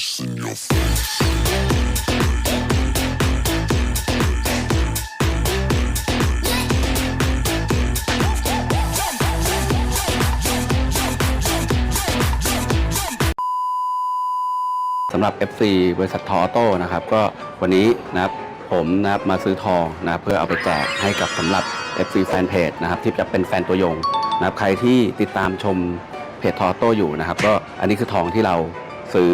face in your face. สำหรับ FC บริษัททออโต้นะครับก็วันนี้นะครับผมนะครับมาซื้อทองนะครับเพื่อเอาไปแจกให้กับสำหรับ FC แฟนเพจนะครับที่จะเป็นแฟนตัวยงนะครับใครที่ติดตามชมเพจทออโต้อยู่นะครับก็อันนี้คือทองที่เราซื้อ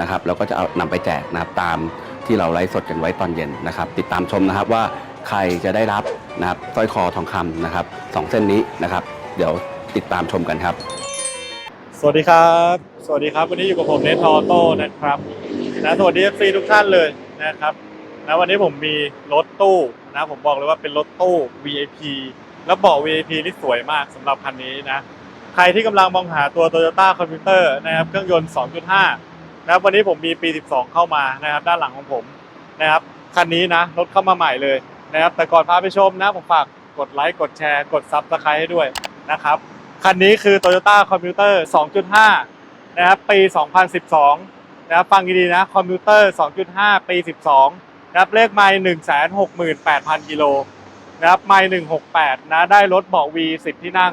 นะครับแล้วก็จะเอานำไปแจกนะครับตามที่เราไลฟ์สดกันไว้ตอนเย็นนะครับ ติดตามชมนะครับว่าใครจะได้รับนะครับสร้อยคอทองคำนะครับสองเส้นนี้นะครับ เดี๋ยวติดตามชมกันครับ สวัสดีครับ สวัสดีครับ วันนี้อยู่กับผมเนทอโต้นะครับนะสวัสดี FC ทุกท่านเลยนะครับนะวันนี้ผมมีรถตู้นะผมบอกเลยว่าเป็นรถตู้ VIP แล้วเบาะ VIP นี่สวยมากสำหรับคันนี้นะ ใครที่กำลังมองหาตัว Toyota Commuter นะครับเครื่องยนต์ 2.5 นะครับวันนี้ผมมีปี 12 เข้ามานะครับด้านหลังของผมนะครับคันนี้นะรถเข้ามาใหม่เลยนะครับแต่ก่อนพาไปชมนะผมฝากกดไลค์กดแชร์ กดซับสไครต์ให้ด้วยนะครับคันนี้คือ Toyota Commuter 2.5 นะครับปี 2012 นะครับฟังดีๆนะ Commuter 2.5 ปี 12 นะครับเลขไมล์168,000 กิโลนะครับไมล์168 นะได้รถเบาะ V 10 ที่นั่ง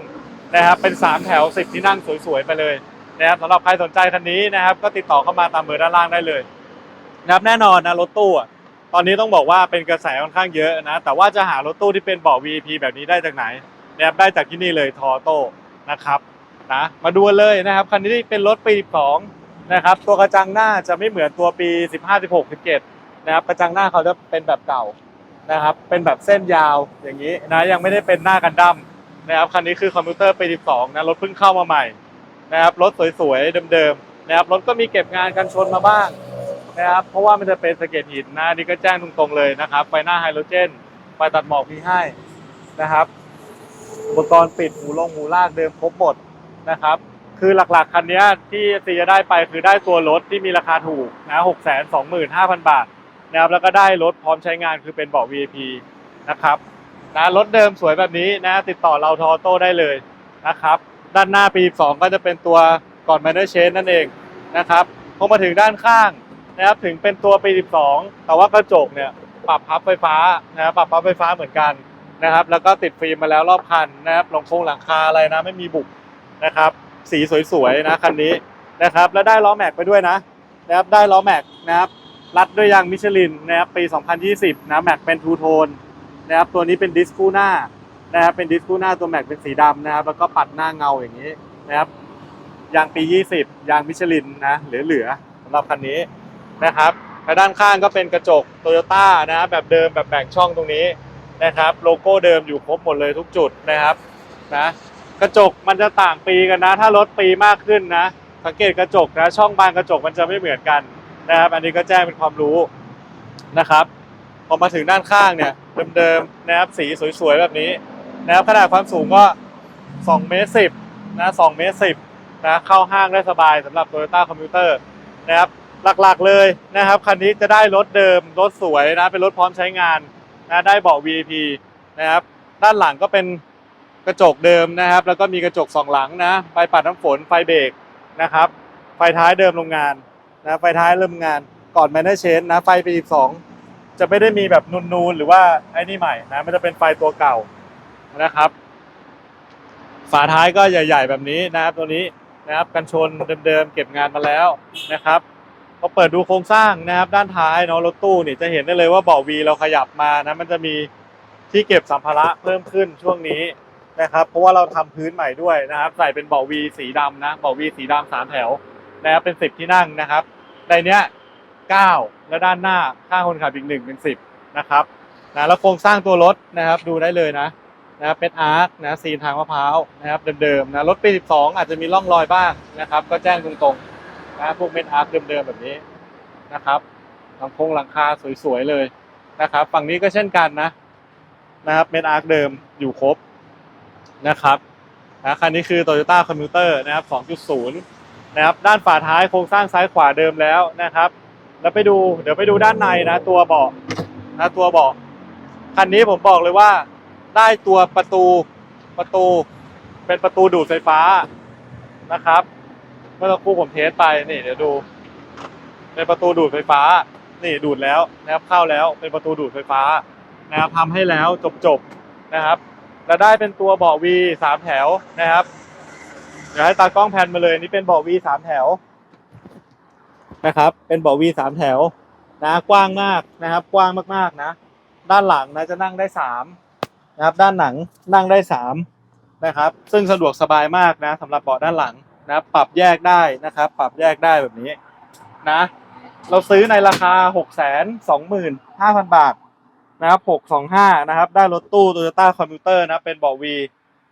นะครับเป็น 3 แถว 10 ที่นั่งสวยๆ ไปเลย นะครับสำหรับใครสนใจคันนี้นะครับก็ติดต่อเข้ามาตามเบอร์ด้านล่างได้เลยนะครับแน่นอนนะรถตู้ตอนนี้ต้องบอกว่าเป็นกระแสค่อนข้างเยอะนะแต่ว่าจะหารถตู้ที่เป็นเบาะ VIP แบบนี้ได้จากไหนนะครับได้จากที่นี่เลยทอโต้นะครับนะมาดูเลยนะครับคันนี้เป็นรถปี 12 นะครับ ตัวกระจังหน้าจะไม่เหมือนตัวปี 15 16 17 นะครับกระจังหน้าเขาจะเป็นแบบเก่านะครับ เป็นแบบเส้นยาวอย่างนี้นะยังไม่ได้เป็นหน้ากันดั้มนะครับคันนี้คือคอมพิวเตอร์ปี 12 นะรถเพิ่งเข้ามาใหม่ นะครับรถสวยๆเดิมๆนะครับรถก็มีเก็บงานกันชนมาบ้างนะครับเพราะว่ามันจะเป็นสะเก็ดหินนะนนี่ก็แจ้งตรงๆเลยนะครับไฟหน้าไฮโดรเจนไฟตัดหมอกมีให้นะครับอุปกรณ์ปิดหูลงหูลากเดิมครบหมดนะครับ คือหลักๆคันนี้ที่ซีจะได้ไปคือได้ตัวรถที่มีราคาถูกนะหกแสนสองหมื่นห้าพันบาทนะครับแล้วก็ได้รถพร้อมใช้งานคือเป็นเบาะ VIP นะครับนะรถเดิมสวยแบบนี้นะติดต่อเราทอโต้ได้เลยนะครับ ด้านหน้าปี 2 ก็จะเป็นตัวก่อนแมนเนอร์เชนนั่นเองนะครับพอมาถึงด้านข้างนะครับถึงเป็นตัวปี 12 แต่ว่ากระจกเนี่ยปรับพับไฟฟ้านะครับปรับพับไฟฟ้าเหมือนกันนะครับแล้วก็ติดฟิล์มมาแล้วรอบคันนะครับลงโครงหลังคาอะไรนะไม่มีบุกนะครับสีสวยๆนะคันนี้นะครับแล้วได้ล้อแม็กไปด้วยนะนะครับได้ล้อแม็กนะครับรัดด้วยยางมิชลินนะครับปี 2020นะแม็กเป็นทูโทนนะครับตัวนี้เป็นดิสคู่หน้า นะครับเป็นดิสคูหน้าตัวแม็กเป็นสีดำนะครับแล้วก็ปัดหน้าเงาอย่างนี้นะครับยางปี 20 ยางมิชลินนะเหลือๆสำหรับคันนี้นะครับด้านข้างก็เป็นกระจกโตโยต้านะแบบเดิมแบบแบ่งช่องตรงนี้นะครับโลโก้เดิมอยู่ครบหมดเลยทุกจุดนะครับนะกระจกมันจะต่างปีกันนะ ถ้ารถปีมากขึ้นนะสังเกตกระจกนะช่องบานกระจกมันจะไม่เหมือนกันนะครับอันนี้ก็แจ้งเป็นความรู้นะครับพอมาถึงด้านข้างเนี่ยเดิมๆนะครับสีสวยๆแบบนี้ นะครับขนาดความสูงก็2เมตร10นะ2เมตร10นะเข้าห้างได้สบายสำหรับ Toyota Commuter นะครับหลักๆเลยนะครับคันนี้จะได้รถเดิมรถสวยนะเป็นรถพร้อมใช้งานนะได้เบาะ VIP นะครับด้านหลังก็เป็นกระจกเดิมนะครับ แล้วก็มีกระจกสองหลังนะไฟปัดน้ำฝนไฟเบรกนะครับ ไฟท้ายเดิมโรงงานนะไฟท้ายเริ่มงานก่อนแมนเนอร์เชนนะไฟปี12จะไม่ได้มีแบบนูนๆหรือว่าไอ้นี่ใหม่นะมันจะเป็นไฟตัวเก่า นะครับ ฝาท้ายก็ใหญ่ ๆ แบบนี้นะครับตัวนี้นะครับกันชนเดิมๆเก็บงานมาแล้วนะครับพอเปิดดูโครงสร้างนะครับ ด้านท้ายเนาะรถตู้เนี่ยจะเห็นได้เลยว่าเบาะวีเราขยับมานะมันจะมีที่เก็บสัมภาระเพิ่มขึ้นช่วงนี้นะครับ เพราะว่าเราทำพื้นใหม่ด้วยนะครับ ใส่เป็นเบาะวีสีดำนะเบาะวีสีดำสามแถวนะครับเป็นสิบที่นั่งนะครับในเนี้ยเก้าแล้วด้านหน้าข้างคนขับอีกหนึ่งเป็นสิบนะครับนะแล้วโครงสร้างตัวรถนะครับดูได้เลยนะ นะครับเป็นอาร์คนะซีนทางมะพร้าวนะครับเดิมๆนะรถปี 12 อาจจะมีร่องรอยบ้างนะครับ ก็แจ้งตรงๆนะพวกเม็ดอาร์คเดิมๆแบบนี้นะครับหลังคงหลังคาสวยๆเลยนะครับ ฝั่งนี้ก็เช่นกันนะนะครับเม็ดอาร์คเดิมอยู่ครบนะครับนะคันนี้คือ Toyota Commuter นะครับ 2.0 นะครับ ด้านฝาท้ายโครงสร้างซ้ายขวาเดิมแล้วนะครับ แล้วไปดูเดี๋ยวไปดูด้านในนะ ตัวเบาะนะตัวเบาะคันนี้ผมบอกเลยว่า ได้ตัวประตูประตูเป็นประตูดูดไฟฟ้านะครับ เมื่อครู่ผมเทสไปนี่เดี๋ยวดู เป็นประตูดูดไฟฟ้า นี่ดูดแล้วนะครับเข้าแล้วเป็นประตูดูดไฟฟ้านะครับทำให้แล้วจบจบนะครับและได้เป็นตัวเบาะวีสามแถวนะครับเดี๋ยวให้ตากล้องแพนมาเลยนี่เป็นเบาะวีสามแถวนะครับ เป็นเบาะวีสามแถวนะกว้างมากนะครับ กว้างมากๆนะ ด้านหลังนะจะนั่งได้สาม นะครับด้านหลังนั่งได้สามนะครับซึ่งสะดวกสบายมากนะสำหรับเบาะด้านหลังนะปรับแยกได้นะครับ ปรับแยกได้แบบนี้นะเราซื้อในราคา 6 2 5 0 0 0 บาทนะครับ 625 นะครับ ได้รถตู้ Toyota Commuter นะเป็นเบาะวี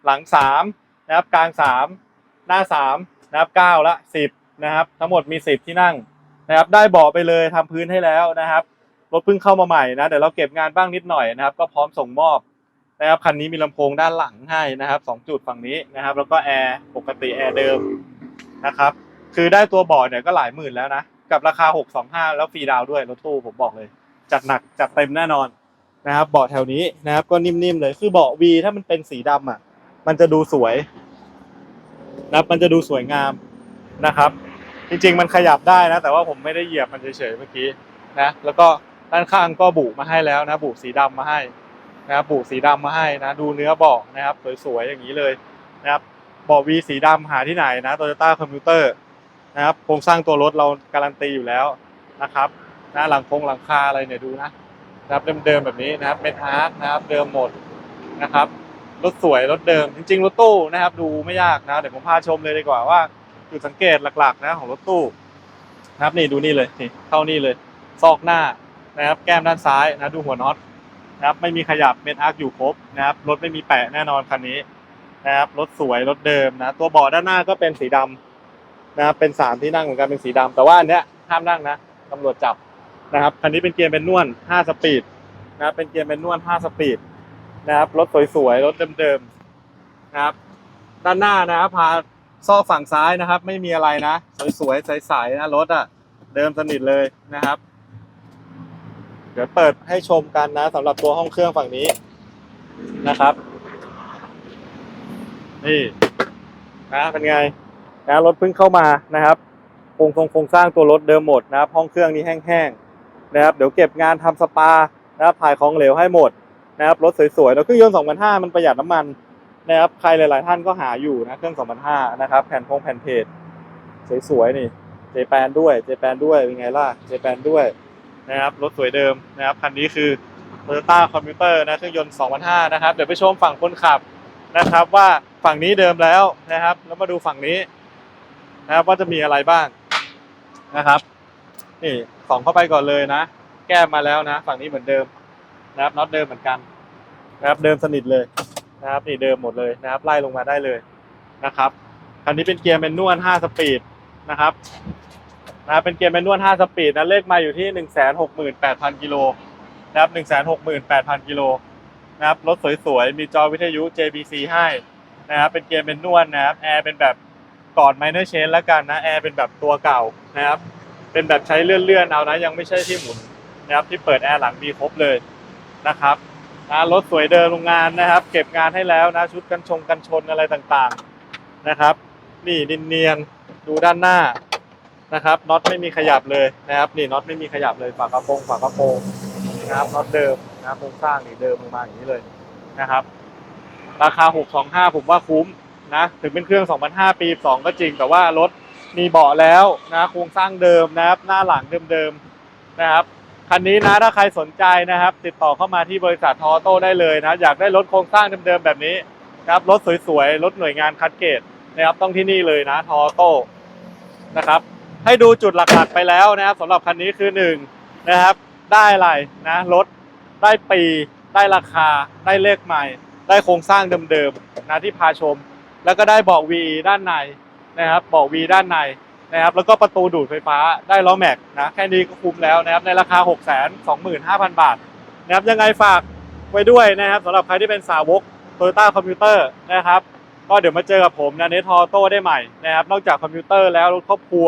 หลัง 3 นะครับ กลาง 3 หน้า 3 นะครับ 9 ละ 10 นะครับ ทั้งหมดมี 10 ที่นั่งนะครับ ได้เบาะไปเลยทำพื้นให้แล้วนะครับ รถเพิ่งเข้ามาใหม่นะ เดี๋ยวเราเก็บงานบ้างนิดหน่อยนะครับ ก็พร้อมส่งมอบ นะครับคันนี้มีลำโพงด้านหลังให้นะครับ2จุดฝั่งนี้นะครับ แล้วก็แอร์ปกติแอร์เดิมนะครับคือได้ตัวเบาะเนี่ยก็หลายหมื่นแล้วนะกับราคา 625 แล้วฟรีดาวด้วยรถตู้ผมบอกเลย จัดหนักจัดเต็มแน่นอนนะครับเบาะแถวนี้นะครับ ก็นิ่มๆเลยคือเบาะ V ถ้ามันเป็นสีดำอะ มันจะดูสวยนะมันจะดูสวยงามนะครับ จริงๆมันขยับได้นะ แต่ว่าผมไม่ได้เหยียบมันเฉยๆเมื่อกี้นะแล้วก็ด้านข้างก็บุมาให้แล้วนะบุสีดำมาให้ นะครับบุสีดำมาให้นะดูเนื้อเบาะนะครับสวยๆอย่างนี้เลยนะครับเบาะ V สีดำหาที่ไหนนะ Toyota Commuter นะครับโครงสร้างตัวรถเราการันตีอยู่แล้วนะครับนะหลังคงหลังคาอะไรเนี่ยดูนะนะครับเดิมๆแบบนี้นะครับเมทาร์กนะครับเดิมหมดนะครับรถสวยรถเดิมจริงๆรถตู้นะครับดูไม่ยากนะเดี๋ยวผมพาชมเลยดีกว่าว่าจุดสังเกตหลักๆนะของรถตู้นะครับนี่ดูนี่เลยนี่เข้านี่เลย ซอกหน้านะครับแก้มด้านซ้ายนะดูหัวน็อต นะครับไม่มีขยับเมทอาร์กอยู่ครบนะครับรถไม่มีแปะแน่นอนคันนี้นะครับรถสวยรถเดิมนะตัวเบาะด้านหน้าก็เป็นสีดำนะครับเป็นสามที่นั่งเหมือนกันเป็นสีดำแต่ว่าอันเนี้ยห้ามนั่งนะตำรวจจับนะครับคันนี้เป็นเกียร์เป็นนวล5สปีดนะครับเป็นเกียร์เป็นนวล5สปีดนะครับรถสวยๆรถเดิมๆนะครับด้านหน้านะครับพาซอกฝั่งซ้ายนะครับ ไม่มีอะไรนะ สวยๆใสๆนะรถอะเดิมสนิทเลยนะครับ เดี๋ยวเปิดให้ชมกันนะสำหรับตัวห้องเครื่องฝั่งนี้นะครับ นี่นะเป็นไงนะรถเพิ่งเข้ามานะครับโครงทรงโครงสร้างตัวรถเดิมหมดนะครับ ห้องเครื่องนี้แห้งๆนะครับ เดี๋ยวเก็บงานทำสปานะครับถ่ายของเหลวให้หมดนะครับรถสวยๆแล้วเครื่องยนต์2,500มันประหยัดน้ำมันนะครับใครหลายๆ ท่านก็หาอยู่นะเครื่อง2,500นะครับ แผ่นพงแผ่นเพจสวยๆนี่เจแปนด้วยเจแปนด้วยเป็นไงล่ะเจแปนด้วย นะครับรถสวยเดิมนะครับคันนี้คือ Toyota Commuter นะเครื่องยนต์2,500นะครับ เดี๋ยวไปชมฝั่งคนขับนะครับ ว่าฝั่งนี้เดิมแล้วนะครับ แล้วมาดูฝั่งนี้นะครับว่าจะมีอะไรบ้างนะครับนี่ส่องเข้าไปก่อนเลยนะ แก้มมาแล้วนะ ฝั่งนี้เหมือนเดิมนะครับน็อตเดิมเหมือนกันนะครับเดิมสนิทเลยนะครับนี่เดิมหมดเลยนะครับ ไล่ลงมาได้เลยนะครับคันนี้เป็นเกียร์แมนนวล5สปีดนะครับ นะครับเป็นเกียร์แมนนวล5สปีดนะเลขมาอยู่ที่ 168,000กิโลนะครับ168,000กิโลนะครับรถสวยๆ มีจอวิทยุ JBC ให้นะครับเป็นเกียร์เป็นนวลนะครับแอร์เป็นแบบก่อนไมเนอร์เชนแล้วกันนะแอร์เป็นแบบตัวเก่านะครับเป็นแบบใช้เลื่อนๆเอานะยังไม่ใช่ที่หมุนนะครับที่เปิดแอร์หลังมีครบเลยนะครับนะรถสวยเดินโรงงานนะครับ เก็บงานให้แล้วนะชุดกันชงกันชนอะไรต่างๆนะครับ นี่เนียนๆดูด้านหน้า นะครับน็อตไม่มีขยับเลยนะครับนี่น็อตไม่มีขยับเลยฝากระโปรงฝากระโปรงนะครับน็อตเดิมนะครับโครงสร้างนี่เดิมลงมาอย่างนี้เลยนะครับ ราคา 625 ผมว่าคุ้มนะถึงเป็นเครื่อง 2005 ปี 2 ก็จริง แต่ว่ารถมีเบาะแล้วนะโครงสร้างเดิมนะครับ หน้าหลังเดิมๆนะครับคันนี้นะถ้าใครสนใจนะครับ ติดต่อเข้ามาที่บริษัททอโต้ได้เลยนะอยากได้รถโครงสร้างเดิมๆแบบนี้นะครับรถสวยๆรถหน่วยงานคัดเกรดนะครับต้องที่นี่เลยนะทอโต้นะครับ ให้ดูจุดหลักๆไปแล้วนะครับสำหรับคันนี้คือหนึ่งนะครับ ได้อะไรนะรถได้ปีได้ราคา ได้เลขใหม่ ได้โครงสร้างเดิมๆนะที่พาชม แล้วก็ได้เบาะวีด้านในนะครับเบาะวีด้านในนะครับแล้วก็ประตูดูดไฟฟ้าได้ล้อแม็กนะแค่นี้ก็คุ้มแล้วนะครับในราคา 6 2 5 0 0 0 บาทนะครับยังไงฝากไว้ด้วยนะครับสำหรับใครที่เป็นสาวก Toyota Commuter นะครับก็เดี๋ยวมาเจอกับผมนะเนทอโต้ได้ใหม่นะครับนอกจากคอมพิวเตอร์แล้วรถครอบครัว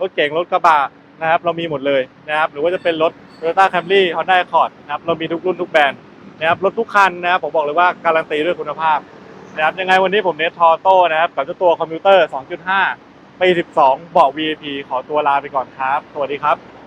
รถเก๋งรถกระบะนะครับเรามีหมดเลยนะครับหรือว่าจะเป็นรถ Toyota Camry Honda Accord นะครับเรามีทุกรุ่นทุกแบรนด์นะครับรถทุกคันนะครับผมบอกเลยว่าการันตีด้วยคุณภาพนะครับยังไงวันนี้ผมเนททอโต้นะครับกับเจ้าตัวคอมพิวเตอร์ 2.5 ปี 12 เบาะ VIP ขอตัวลาไปก่อนครับ สวัสดีครับ